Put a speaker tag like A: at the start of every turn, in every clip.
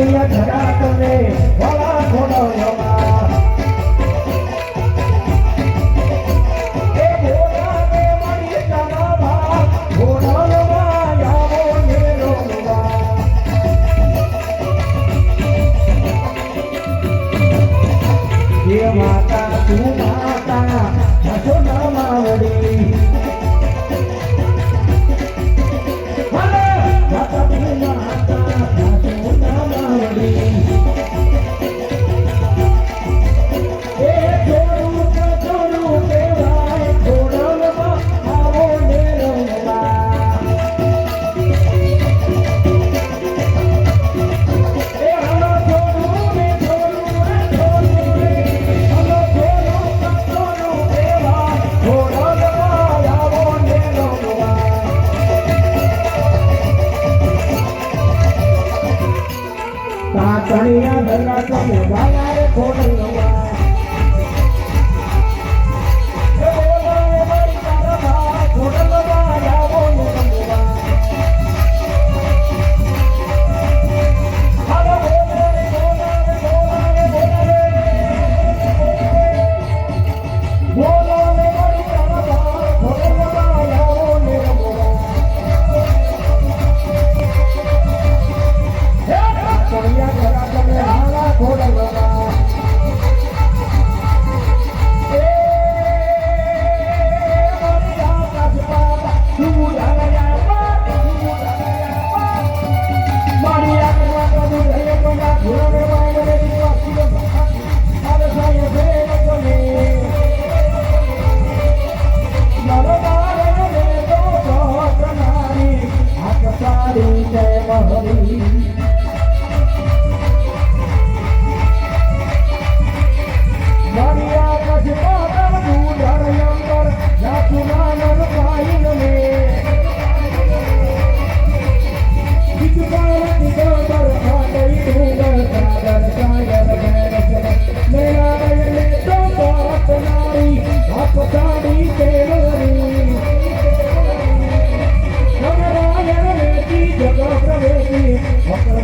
A: માલિયા ધરા તને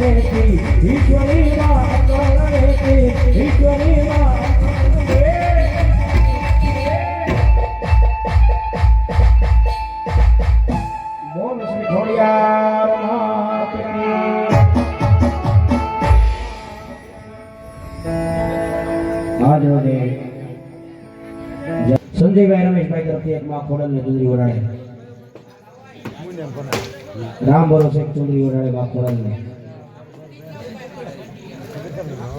A: ઈશ્વરી ઈશ્વરી ઈશ્વરી તરફથી એક માં ને ચુંદરી ઓરાડે રામ ભરોસે ચુંદરી ઓરાડે માં ખોડલ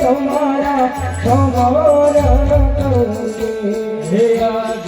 B: તમારા સમાર કરું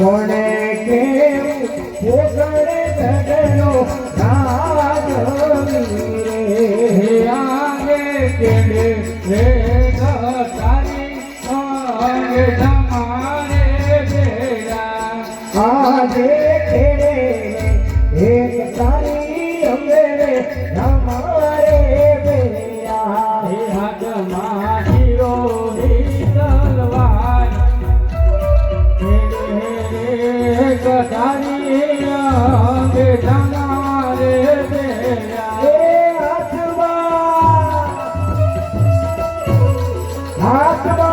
A: Morning. একটা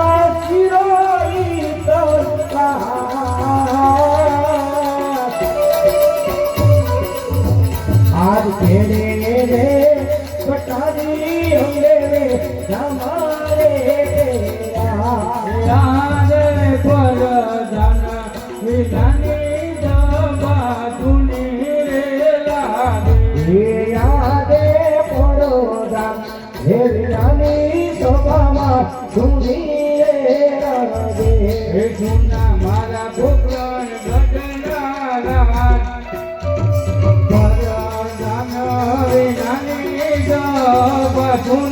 A: ભગવાન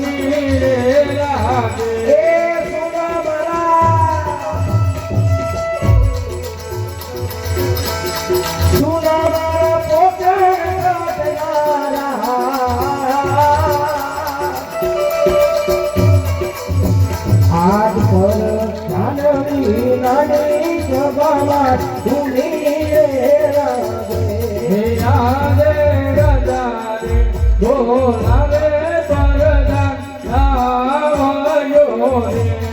A: amor.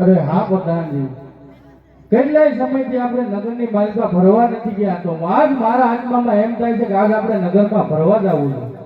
A: અરે
B: હા પ્રધાનજી. કેટલાય સમયથી આપણે નગરની બાલિકા ફરવા નથી ગયા, તો આજ મારા આત્મામાં એમ થાય છે કે આજ આપણે નગરમાં ફરવા જ આવવું જોઈએ.